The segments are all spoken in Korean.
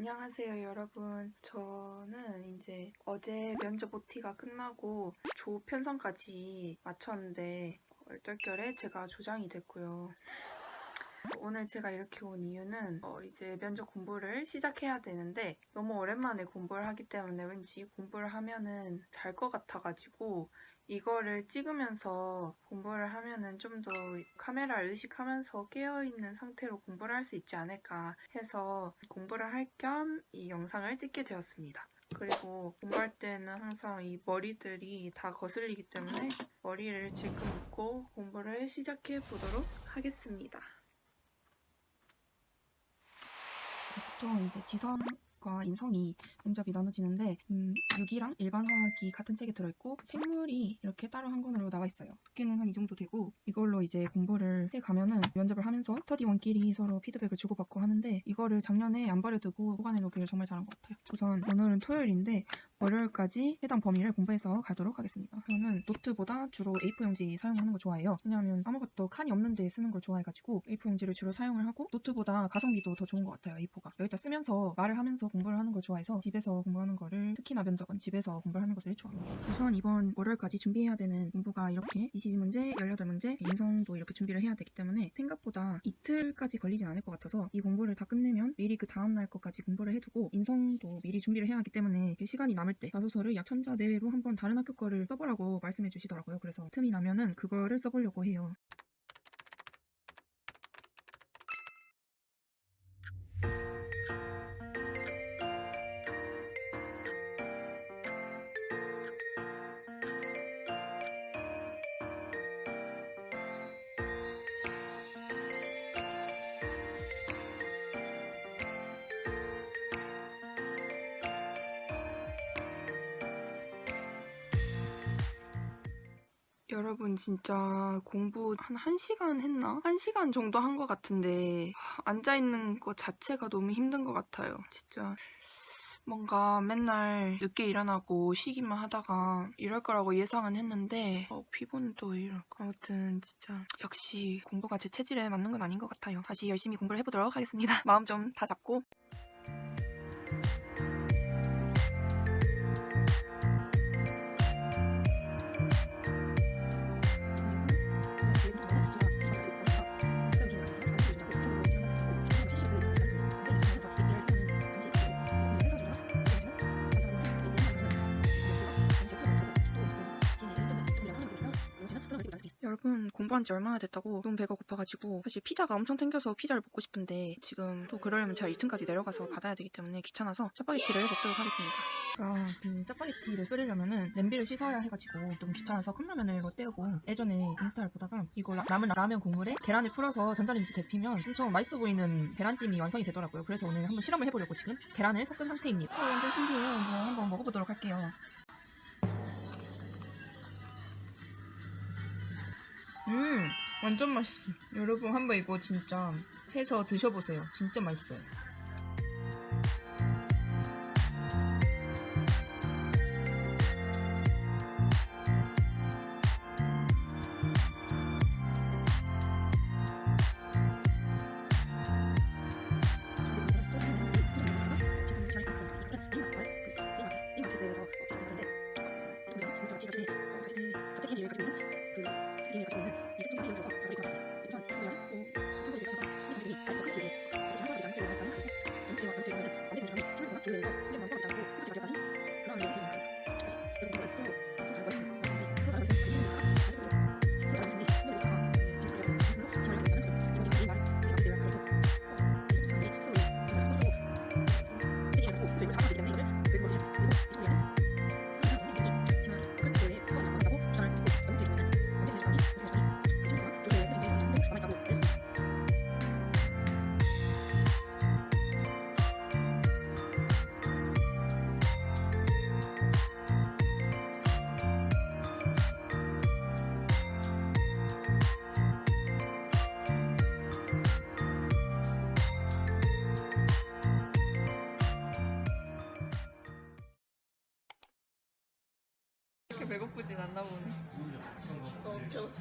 안녕하세요, 여러분. 저는 이제 어제 면접 OT가 끝나고 조 편성까지 마쳤는데 얼떨결에 제가 조장이 됐고요. 오늘 제가 이렇게 온 이유는 어, 이제 면접 공부를 시작해야 되는데 너무 오랜만에 공부를 하기 때문에 왠지 공부를 하면은 잘 것 같아가지고 이거를 찍으면서 공부를 하면은 좀 더 카메라를 의식하면서 깨어있는 상태로 공부를 할 수 있지 않을까 해서 공부를 할 겸 이 영상을 찍게 되었습니다. 그리고 공부할 때는 항상 이 머리들이 다 거슬리기 때문에 머리를 질끈 묶고 공부를 시작해 보도록 하겠습니다. 보통 이제 지성과 인성이 면접이 나눠지는데 음, 유기랑 일반 화학이 같은 책에 들어있고 생물이 이렇게 따로 한 권으로 나와 있어요. 두께는 한 이 정도 되고 이걸로 이제 공부를 해 가면은 면접을 하면서 스터디원끼리 서로 피드백을 주고받고 하는데 이거를 작년에 안 버려두고 보관해 놓기를 정말 잘한 것 같아요. 우선 오늘은 토요일인데 월요일까지 해당 범위를 공부해서 가도록 하겠습니다. 저는 노트보다 주로 A4 용지 사용하는 걸 좋아해요. 왜냐하면 아무것도 칸이 없는 데 쓰는 걸 좋아해가지고 A4 용지를 주로 사용을 하고 노트보다 가성비도 더 좋은 것 같아요. A4가 여기다 쓰면서 말을 하면서 공부를 하는 걸 좋아해서 집에서 공부하는 거를 특히나 면접은 집에서 공부를 하는 것을 좋아합니다. 우선 이번 월요일까지 준비해야 되는 공부가 이렇게 22문제, 18문제, 인성도 이렇게 준비를 해야 되기 때문에 생각보다 이틀까지 걸리진 않을 것 같아서 이 공부를 다 끝내면 미리 그 다음 날 것까지 공부를 해두고 인성도 미리 준비를 해야 하기 때문에 시간이 남을 때 자소서를 약 천자 내외로 한번 다른 학교 거를 써보라고 말씀해 주시더라고요. 그래서 틈이 나면은 그거를 써보려고 해요. 여러분 진짜 공부 한 1시간 했나? 1시간 정도 한 것 같은데 하, 앉아있는 것 자체가 너무 힘든 것 같아요. 진짜 뭔가 맨날 늦게 일어나고 쉬기만 하다가 이럴 거라고 예상은 했는데 어, 피부는 또 이렇고 아무튼 진짜 역시 공부가 제 체질에 맞는 건 아닌 것 같아요. 다시 열심히 공부를 해보도록 하겠습니다. 마음 좀 다 잡고 여러분 공부한 지 얼마나 됐다고 너무 배가 고파가지고 사실 피자가 엄청 땡겨서 피자를 먹고 싶은데 지금 또 그러려면 제가 2층까지 내려가서 받아야 되기 때문에 귀찮아서 짜파게티를 먹도록 하겠습니다. 아, 그 짜파게티를 끓이려면은 냄비를 씻어야 해가지고 좀 귀찮아서 컵라면을 이거 떼우고 예전에 인스타를 보다가 이거 라- 남은 라면 국물에 계란을 풀어서 전자레인지 데피면 엄청 맛있어 보이는 계란찜이 완성이 되더라고요. 그래서 오늘 한번 실험을 해보려고 지금 계란을 섞은 상태입니다. 어, 완전 신기해요. 이거 한번 먹어보도록 할게요. 음, 완전 맛있어. 여러분 한번 이거 진짜 해서 드셔보세요. 진짜 맛있어요. 그렇게 배고프진 않나 보네. 너 어떻게 알았어?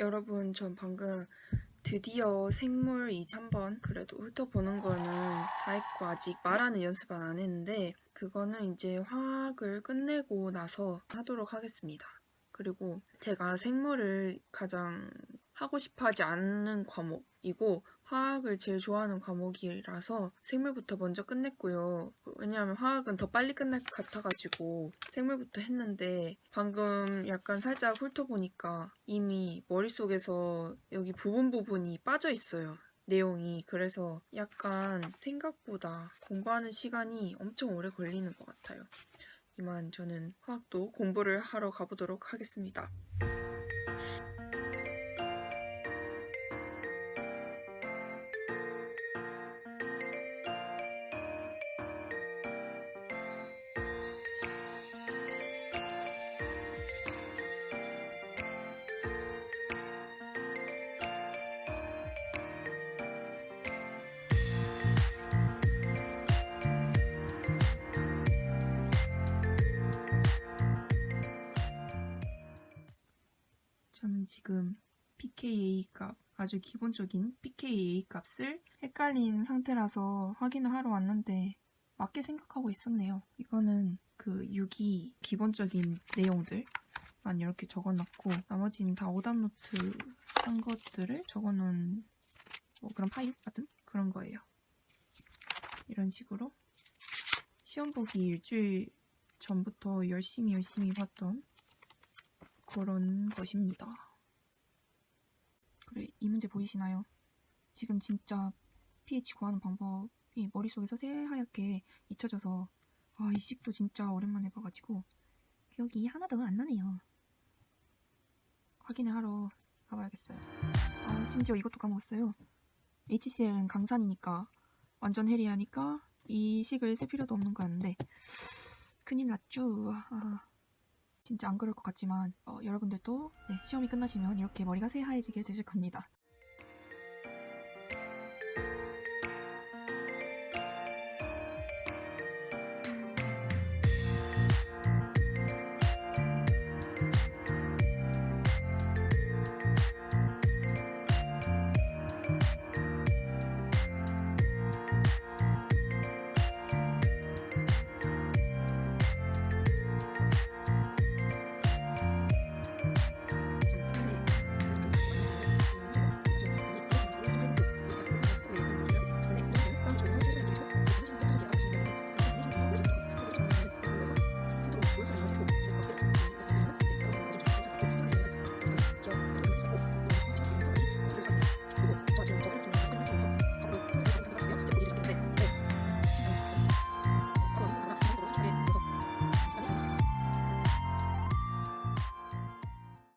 여러분, 전 방금 드디어 생물 이제 한번 그래도 훑어보는 거는 다 했고 아직 말하는 연습은 안 했는데 그거는 이제 화학을 끝내고 나서 하도록 하겠습니다. 그리고 제가 생물을 가장 하고 싶어 하지 않는 과목이고 화학을 제일 좋아하는 과목이라서 생물부터 먼저 끝냈고요. 왜냐하면 화학은 더 빨리 끝날 것 같아가지고 생물부터 했는데 방금 약간 살짝 훑어보니까 이미 머릿속에서 여기 부분 부분이 빠져 있어요. 내용이 그래서 약간 생각보다 공부하는 시간이 엄청 오래 걸리는 것 같아요. 이만 저는 화학도 공부를 하러 가보도록 하겠습니다. 저는 지금 pKa 값, 아주 기본적인 pKa 값을 헷갈린 상태라서 확인을 하러 왔는데 맞게 생각하고 있었네요. 이거는 그 유기 기본적인 내용들만 이렇게 적어놨고 나머지는 다 오답노트 한 것들을 적어놓은 뭐 그런 파일 같은 그런 거예요. 이런 식으로 시험 보기 일주일 전부터 열심히 열심히 봤던 그런 것입니다. 그래, 이 문제 보이시나요? 지금 진짜 pH 구하는 방법이 머릿속에서 새하얗게 잊혀져서 아, 이 식도 진짜 오랜만에 봐가지고 기억이 하나도 안 나네요. 확인을 하러 가봐야겠어요. 아, 심지어 이것도 까먹었어요. HCl은 강산이니까 완전 해리하니까 이 식을 쓸 필요도 없는 거였는데 큰일 났죠. 아. 진짜 안 그럴 것 같지만 어, 여러분들도 네, 시험이 끝나시면 이렇게 머리가 새하얘지게 되실 겁니다.